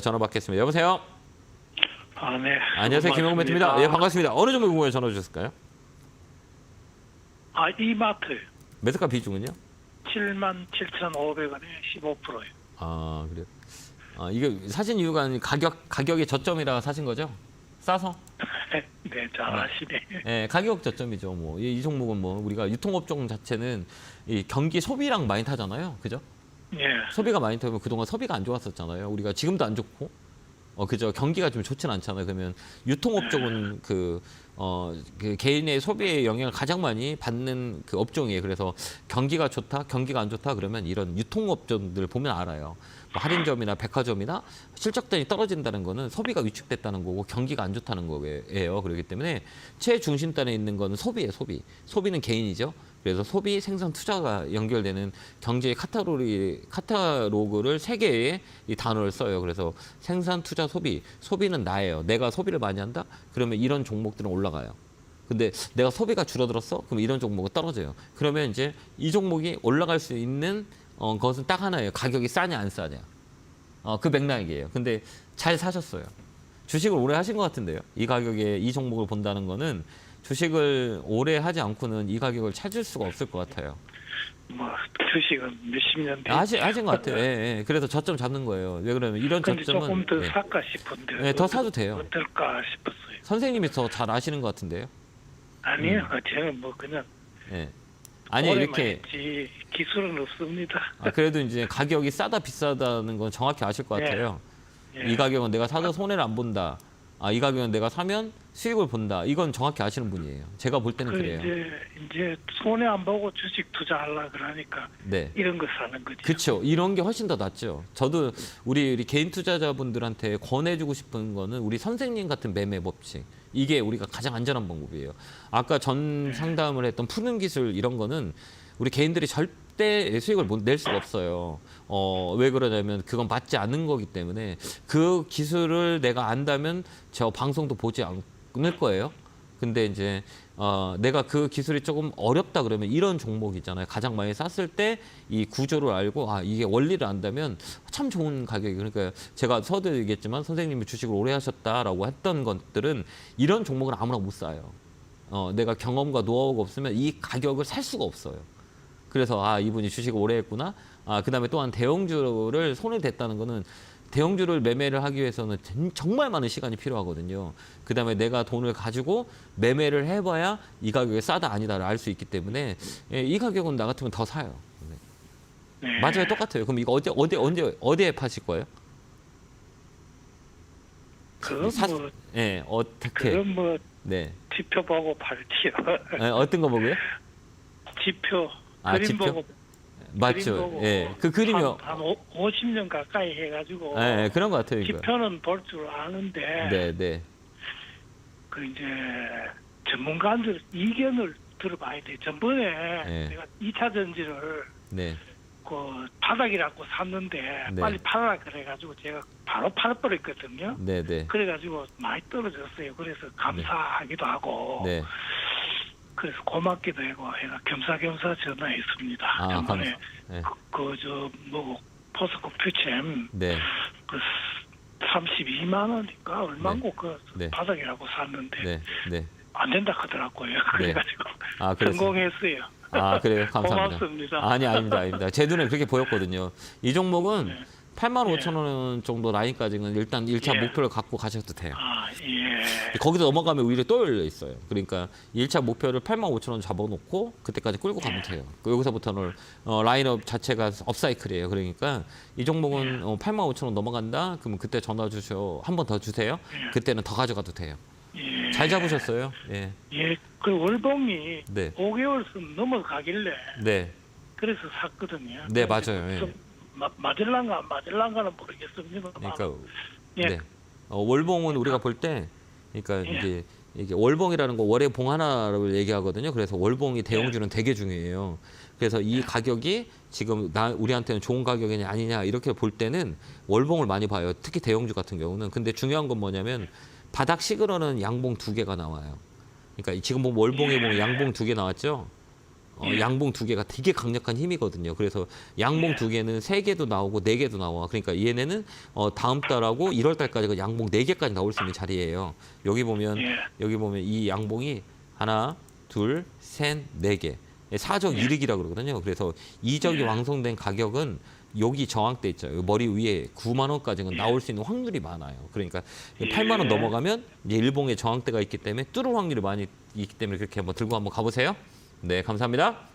전화 받겠습니다. 여보세요. 아, 네. 안녕하세요. 김영국 매트입니다. 예, 반갑습니다. 어느 종목 궁금해 전화 주셨을까요? 아, 이마트 매수가 비중은요? 7만 7,500원에 15%예요. 아, 그래요. 아, 이게 사신 이유가 아니- 가격 가격이 저점이라 사신 거죠? 싸서? 네, 잘하시네. 예, 가격 저점이죠. 뭐 이 종목은 뭐 우리가 유통업종 자체는 이 경기 소비랑 많이 타잖아요. 그죠? 예. 소비가 많이 타면 그동안 소비가 안 좋았었잖아요. 우리가 지금도 안 좋고, 어 그죠? 경기가 좀 좋진 않잖아요. 그러면 유통업 쪽은 그 어, 그 개인의 소비에 영향을 가장 많이 받는 그 업종이에요. 그래서 경기가 좋다, 경기가 안 좋다 그러면 이런 유통업종들 보면 알아요. 뭐 할인점이나 백화점이나 실적들이 떨어진다는 거는 소비가 위축됐다는 거고 경기가 안 좋다는 거예요. 그렇기 때문에 최중심단에 있는 거는 소비예요, 소비. 소비는 개인이죠. 그래서 소비, 생산, 투자가 연결되는 경제의 카타로리, 카타로그를 세 개의 이 단어를 써요. 그래서 생산, 투자, 소비. 소비는 나예요. 내가 소비를 많이 한다? 그러면 이런 종목들은 올라가요. 근데 내가 소비가 줄어들었어? 그럼 이런 종목은 떨어져요. 그러면 이제 이 종목이 올라갈 수 있는 어, 것은 딱 하나예요. 가격이 싸냐 안 싸냐. 어, 그 맥락이에요. 근데 잘 사셨어요. 주식을 오래 하신 것 같은데요. 이 가격에 이 종목을 본다는 거는 주식을 오래 하지 않고는 이 가격을 찾을 수가 없을 것 같아요. 뭐 주식은 몇십 년 됐. 하신, 하신 것 같아요. 예, 예. 그래서 저점 잡는 거예요. 왜 그러면 이런 근데 저점은 조금 더 예. 살까 싶은데. 네, 더 사도 돼요. 어떨까 싶었어요. 선생님이 더 잘 아시는 것 같은데요. 아니요, 저는 뭐 그냥 예. 음. 아니 오래만 이렇게 했지 기술은 없습니다. 아, 그래도 이제 가격이 싸다 비싸다는 건 정확히 아실 것 예. 같아요. 예. 이 가격은 내가 사도 손해를 안 본다. 아, 이 가격은 내가 사면 수익을 본다. 이건 정확히 아시는 분이에요. 제가 볼 때는 그 그래요. 이제 이제 손해 안 보고 주식 투자하려 그러니까 네. 이런 거 사는 거죠. 그렇죠. 이런 게 훨씬 더 낫죠. 저도 우리, 우리 개인 투자자분들한테 권해주고 싶은 거는 우리 선생님 같은 매매 법칙. 이게 우리가 가장 안전한 방법이에요. 아까 전 상담을 했던 푸는 기술 이런 거는 우리 개인들이 절대 수익을 못 낼 수가 없어요. 어, 왜 그러냐면 그건 맞지 않는 거기 때문에 그 기술을 내가 안다면 저 방송도 보지 않 을 거예요. 근데 이제 어, 내가 그 기술이 조금 어렵다 그러면 이런 종목 있잖아요. 가장 많이 샀을 때 이 구조를 알고 아 이게 원리를 안다면 참 좋은 가격이 그러니까 제가 서도 얘기했지만 선생님이 주식을 오래 하셨다라고 했던 것들은 이런 종목은 아무나 못 사요. 어, 내가 경험과 노하우가 없으면 이 가격을 살 수가 없어요. 그래서 아 이분이 주식을 오래 했구나. 아 그다음에 또한 대형주를 손에 댔다는 거는 대형주를 매매를 하기 위해서는 전- 정말 많은 시간이 필요하거든요. 그 다음에 내가 돈을 가지고 매매를 해봐야 이 가격이 싸다 아니다를 알 수 있기 때문에 예, 이 가격은 나 같으면 더 사요. 네. 네. 맞아요, 똑같아요. 그럼 이거 어디 어디 언제 어디에 파실 거예요? 그건 사- 뭐 예, 어떻게? 그건 뭐 네, 지표 보고 팔지요. 예, 어떤 거 보고요? 지표 아, 그림 지표? 보고 맞죠. 그림 보고 예, 그 그림이 한, 어, 한 오- 50년 가까이 해가지고 예, 예, 그런 것 같아요. 이거. 지표는 볼줄 아는데 네, 네, 그 이제 전문가들 이견을 들어봐야 돼. 전번에 네. 내가 2차 전지를 네, 그 바닥이라고 샀는데 네. 빨리 팔아라 그래가지고 제가 바로 팔아버렸거든요. 네, 네, 그래가지고 많이 떨어졌어요. 그래서 감사하기도 하고 네. 그래서 고맙기도 하고 해가 겸사겸사 전화했습니다. 아, 감사. 네, 그저 뭐 포스코 퓨챔 네, 그 32만 원인가 얼마고 그 네. 바닥이라고 샀는데 네, 네. 안 된다 하더라고요. 그래가지고 아, 그래서 성공했어요. 아, 그래요. 감사합니다. 고맙습니다. 아니, 아닙니다, 아닙니다. 제 눈에 그렇게 보였거든요. 이 종목은 네. 8만 5천 원 정도 라인까지는 일단 1차 예. 목표를 갖고 가셔도 돼요. 아 예. 거기서 넘어가면 오히려 또 열려 있어요. 그러니까 1차 목표를 8만 5천 원 잡아놓고 그때까지 끌고 가면 돼요. 그 여기서부터는 어, 라인업 자체가 업사이클이에요. 그러니까 이 종목은 어, 8만 5천 원 넘어간다. 그러면 그때 전화 주셔 한 번 더 주세요. 그때는 더 가져가도 돼요. 예. 잘 잡으셨어요. 예, 예. 그 월봉이 네, 5개월 선 넘어가길래 네, 그래서 샀거든요. 네 맞아요. 예. 좀 마, 맞을란가 안 맞을란가는 모르겠습니다. 그러니까 예. 네. 어, 월봉은 우리가 볼 때, 그러니까 예. 이게 이게 월봉이라는 거 월의 봉 하나를 얘기하거든요. 그래서 월봉이 대형주는 되게 중요해요. 그래서 이 가격이 지금 나 우리한테는 좋은 가격이냐 아니냐 이렇게 볼 때는 월봉을 많이 봐요. 특히 대형주 같은 경우는. 근데 중요한 건 뭐냐면 바닥 시그널은 양봉 두 개가 나와요. 그러니까 지금 보면 월봉에 보면 양봉 두 개 나왔죠. 어, 양봉 두 개가 되게 강력한 힘이거든요. 그래서 양봉 예. 두 개는 세 개도 나오고 네 개도 나와. 그러니까 얘네는 어, 다음 달하고 1월 달까지 그 양봉 네 개까지 나올 수 있는 자리예요. 여기 보면 예. 여기 보면 이 양봉이 하나, 둘, 셋, 네 개. 사적 이득이라 그러거든요. 그래서 이적이 예. 완성된 가격은 여기 저항대 있죠. 머리 위에 9만 원까지는 나올 수 있는 확률이 많아요. 그러니까 8만 원 예. 넘어가면 이제 일봉에 저항대가 있기 때문에 뚫을 확률이 많이 있기 때문에 그렇게 한번 들고 한번 가보세요. 네, 감사합니다.